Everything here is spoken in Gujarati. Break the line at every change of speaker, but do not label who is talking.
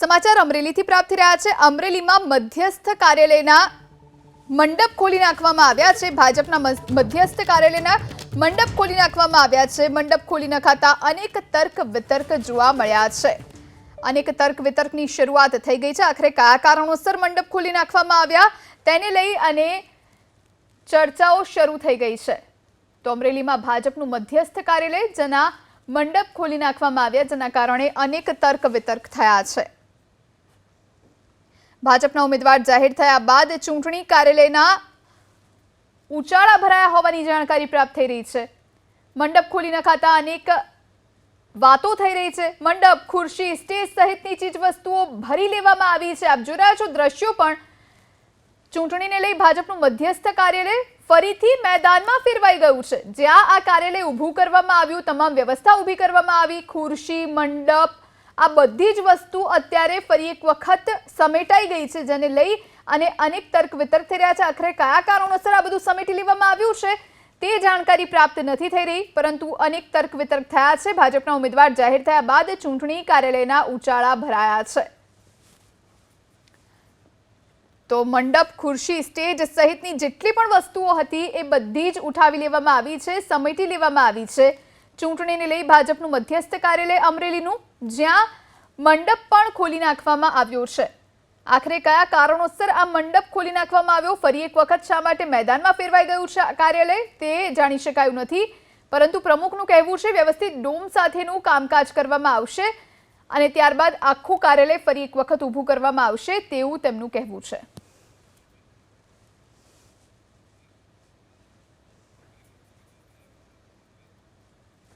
સમાચાર અમરેલીથી પ્રાપ્ત થઈ રહ્યા છે. અમરેલીમાં મધ્યસ્થ કાર્યાલયના મંડપ ખોલી નાખવામાં આવ્યા છે. ભાજપના મધ્યસ્થ કાર્યાલયના મંડપ ખોલી નાખવામાં આવ્યા છે. મંડપ ખોલી નખાતા અનેક તર્ક વિતર્ક જોવા મળ્યા છે. અનેક તર્ક વિતર્કની શરૂઆત થઈ ગઈ છે. આખરે કયા કારણોસર મંડપ ખોલી નાખવામાં આવ્યા તેને લઈ અને ચર્ચાઓ શરૂ થઈ ગઈ છે. તો અમરેલીમાં ભાજપનું મધ્યસ્થ કાર્યાલય, જેના મંડપ ખોલી નાખવામાં આવ્યા, જેના કારણે અનેક તર્ક વિતર્ક થયા છે. ભાજપના ઉમેદવાર જાહેર થયા બાદ ચૂંટણી કાર્યાલયના ઉચાળા ભરાયા હોવાની જાણકારી પ્રાપ્ત થઈ રહી છે. મંડપ ખોલી નખાતા અનેક વાતો થઈ રહી છે. મંડપ, ખુરશી, સ્ટેજ સહિતની ચીજ વસ્તુઓ ભરી લેવામાં આવી છે. આપ જોઈ રહ્યા છો દ્રશ્યો પણ. ચૂંટણીને લઈ ભાજપનું મધ્યસ્થ કાર્યાલય ફરીથી મેદાનમાં ફેરવાઈ ગયું છે. જ્યાં આ કાર્યાલય ઊભું કરવામાં આવ્યું, તમામ વ્યવસ્થા ઊભી કરવામાં આવી, ખુરશી, મંડપ આ બધી જ વસ્તુ અત્યારે ફરી એક વખત સમેટાઈ ગઈ છે, જેને લઈ અને અનેક તર્ક વિતર્ક થઈ રહ્યા છે. આખરે કયા કારણોસર આ બધું સમેટી લેવામાં આવ્યું છે તે જાણકારી પ્રાપ્ત નથી થઈ રહી, પરંતુ અનેક તર્ક વિતર્ક થયા છે. ભાજપના ઉમેદવાર જાહેર થયા બાદ ચૂંટણી કાર્યાલયના ઉચાળા ભરાયા છે. તો મંડપ, ખુરશી, સ્ટેજ સહિતની જેટલી પણ વસ્તુઓ હતી એ બધી જ ઉઠાવી લેવામાં આવી છે, સમેટી લેવામાં આવી છે. ચૂંટણીને લઈ ભાજપનું મધ્યસ્થ કાર્યાલય અમરેલીનું, જ્યાં મંડપ પણ ખોલી નાખવામાં આવ્યો છે. આખરે કયા કારણોસર આ મંડપ ખોલી નાખવામાં આવ્યો? ફરી એક વખત શા માટે મેદાનમાં ફેરવાઈ ગયું છે કાર્યાલય? તે જાણી શકાયું નથી. પરંતુ પ્રમુખનું કહેવું છે, વ્યવસ્થિત ડોમ સાથેનું કામકાજ કરવામાં આવશે અને ત્યારબાદ આખું કાર્યાલય ફરી એક વખત ઊભું કરવામાં આવશે તેવું તેમનું કહેવું છે.